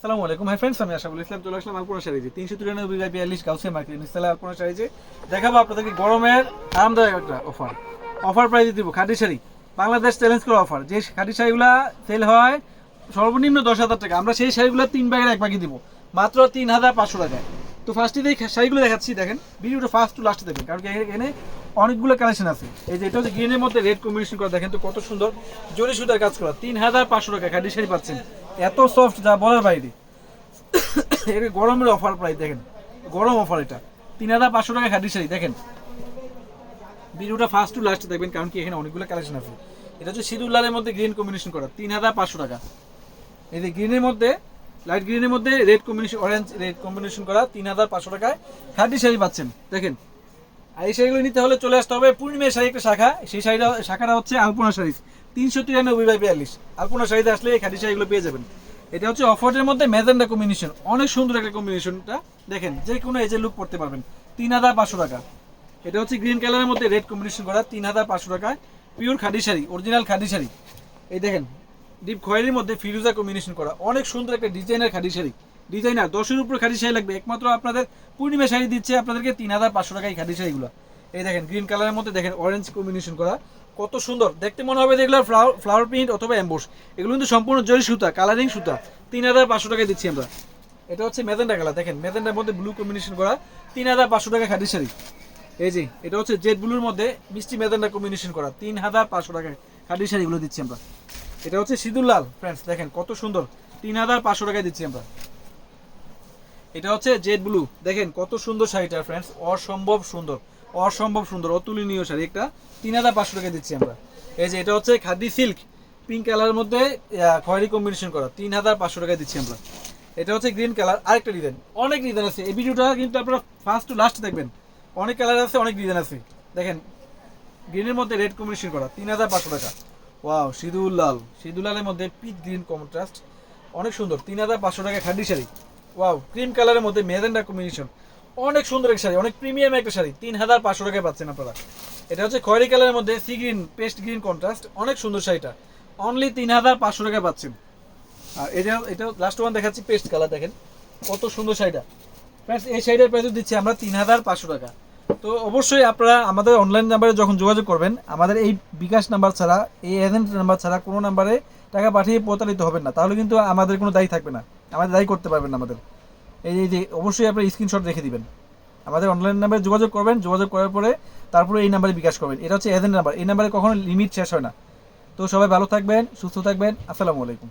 আসসালামু আলাইকুম। Hi friends আমি আশাফুল ইসলাম। চলে আসলাম তিনশো বাই বিয়াল্লিশ মার্কেট নিস্তালা দেখাবো আপনাদেরকে গরমের আরামদায়ক একটা অফার অফার দিব শাড়ি। বাংলাদেশ চ্যালেঞ্জ করা অফার যে খাদি শাড়িগুলা সেল হয়, সর্বনিম্ন দশ হাজার টাকা। আমরা সেই শাড়িগুলো তিন ব্যাগের এক বাকি দিব। মাত্র তিন হাজার পাঁচশো টাকায়। তো ফার্স্টে দিয়ে শাড়িগুলো দেখাচ্ছি, দেখেন। ভিডিওটা ফার্স্ট টু লাস্টে দেখবেন কারণ এখানে অনেকগুলো কালেকশন আছে। এই যে এটা হচ্ছে গ্রিনের মধ্যে রেড কম্বিনেশন করা। দেখেন তো কত সুন্দর, জরি সুতার কাজ করা। তিন হাজার পাঁচশো টাকা খাদি শাড়ি পাচ্ছেন। এত সফট যা বলার বাইরে। এটা গরমের অফার প্রাইস দেখেন। গরম অফার এটা। তিন হাজার পাঁচশো টাকা খাদি শাড়ি, দেখেন। ভিডিওটা ফার্স্ট টু লাস্ট দেখবেন, কারণ কি এখানে অনেকগুলো কালেকশন আছে। এটা হচ্ছে সিঁদুর লালের মধ্যে গ্রিন কম্বিনেশন করা। তিন হাজার পাঁচশো টাকা। এই যে গ্রিনের মধ্যে লাইট গ্রিনের মধ্যে red combination orange red combination করা তিন হাজার পাঁচশো টাকায় খাদি শাড়ি পাচ্ছেন, দেখেন। আর এই শাড়িগুলো নিতে হলে চলে আসতে হবে পূর্ণিমের শাড়ি একটা শাখা। সেই শাড়িটা, শাখাটা হচ্ছে আলপনা শাড়ি। তিনশো তিরানব্বই বাই বিয়াল্লিশ। আলপনা শাড়িতে আসলে এই খাদি শাড়িগুলো পেয়ে যাবেন। এটা হচ্ছে অফারের মধ্যে মেজেন্ডা কম্বিনেশন অনেক সুন্দর একটা কম্বিনেশনটা দেখেন, যে কোনো এজে লুক পড়তে পারবেন। তিন হাজার পাঁচশো টাকা। এটা হচ্ছে গ্রিন কালারের মধ্যে রেড কম্বিনেশন করা। তিন হাজার পাঁচশো টাকায় পিওর খাদি শাড়ি অরিজিনাল খাদি শাড়ি। এই দেখেন ডিপ খয়েরির মধ্যে ফিরুজা কম্বিনেশন করা। অনেক সুন্দর একটা ডিজাইনার খাদি শাড়ি। ডিজাইনার দশের উপরে খাদি শাড়ি লাগবে। একমাত্র আপনাদের পূর্ণিমা শাড়ি দিচ্ছে আপনাদেরকে তিন হাজার পাঁচশো টাকায় খাদি শাড়িগুলো। এই দেখেন গ্রিন কালারের মধ্যে দেখেন অরেঞ্জ কম্বিনেশন করা। কত সুন্দর। দেখতে মনে হবে যেগুলো ফ্লাওয়ার ফ্লাওয়ার প্রিন্ট অথবা অ্যাম্বোস এগুলো কিন্তু সম্পূর্ণ জরি সুতা কালারিং সুতা। তিন হাজার পাঁচশো টাকায় দিচ্ছি আমরা। এটা হচ্ছে মেজেন্ডা কালার দেখেন মেজেন্ডার মধ্যে ব্লু কম্বিনেশন করা। তিন হাজার পাঁচশো টাকা খাদি শাড়ি। এই যে, এটা হচ্ছে জেড ব্লুর মধ্যে মিষ্টি মেজেন্ডা কম্বিনেশন করা। তিন হাজার পাঁচশো টাকায় খাদি শাড়িগুলো দিচ্ছি আমরা। এটা হচ্ছে সিঁদুর লাল ফ্রেন্ডস দেখেন, কত সুন্দর। তিন হাজার পাঁচশো টাকায় দিচ্ছি আমরা। এটা হচ্ছে জেড ব্লু দেখেন, কত সুন্দর শাড়িটা ফ্রেন্ডস অসম্ভব সুন্দর। অসম্ভব সুন্দর, অতুলনীয় শাড়ি। একটা তিন হাজার পাঁচশো টাকা দিচ্ছি আমরা। এই যে এটা হচ্ছে খাদি সিল্ক পিঙ্ক কালারের মধ্যে খয়েরি কম্বিনেশন করা। তিন হাজার পাঁচশো টাকা দিচ্ছি আমরা। এটা হচ্ছে গ্রিন কালার আরেকটা ডিজাইন অনেক ডিজাইন আছে। এই ভিডিওটা কিন্তু আপনারা ফার্স্ট টু লাস্ট দেখবেন। অনেক কালার আছে, অনেক ডিজাইন আছে। দেখেন গ্রিনের মধ্যে রেড কম্বিনেশন করা, তিন হাজার পাঁচশো টাকা। ওয়াও সিঁদুর লাল। সিঁদুর লালের মধ্যে পিচ গ্রিন কন্ট্রাস্ট অনেক সুন্দর, তিন হাজার পাঁচশো টাকা খাদি শাড়ি। ওয়াও ক্রিম কালারের মধ্যে মেজেন্ডা কম্বিনেশন অনেক সুন্দর একটা শাড়ি, অনেক প্রিমিয়াম একটা শাড়ি। তিন হাজার পাঁচশো টাকায় পাচ্ছেন আপনারা। এটা হচ্ছে খয়েরি কালারের মধ্যে sea green paste green contrast অনেক সুন্দর শাড়িটা। অনলি তিন হাজার পাঁচশো টাকায় পাচ্ছেন। আর এটা এটা লাস্ট ওয়ান দেখাচ্ছি পেস্ট কালার দেখেন। কত সুন্দর শাড়িটা। ফ্রেন্ডস এই শাড়িটার প্রাইস দিচ্ছি আমরা তিন হাজার পাঁচশো টাকা। তো অবশ্যই আপনারা আমাদের অনলাইন নাম্বারে যখন যোগাযোগ করবেন, আমাদের এই বিকাশ নাম্বার ছাড়া, এই এজেন্ট নাম্বার ছাড়া কোনো নাম্বারে টাকা পাঠিয়ে প্রতারিত হবেন না। তাহলে কিন্তু আমাদের কোনো দায়ী থাকবে না। আমাদের দায়ী করতে পারবেন আমাদের। এই যে অবশ্যই আপনার স্ক্রিনশট রেখে দিবেন। আমাদের অনলাইন নাম্বারে যোগাযোগ করবেন, যোগাযোগ করার পরে তারপরে এই নাম্বারে বিকাশ করবেন। এটা হচ্ছে এজেন্ট নাম্বার এই নাম্বারে কখনো লিমিট শেষ হয় না। তো সবাই ভালো থাকবেন, সুস্থ থাকবেন, আসসালামু আলাইকুম।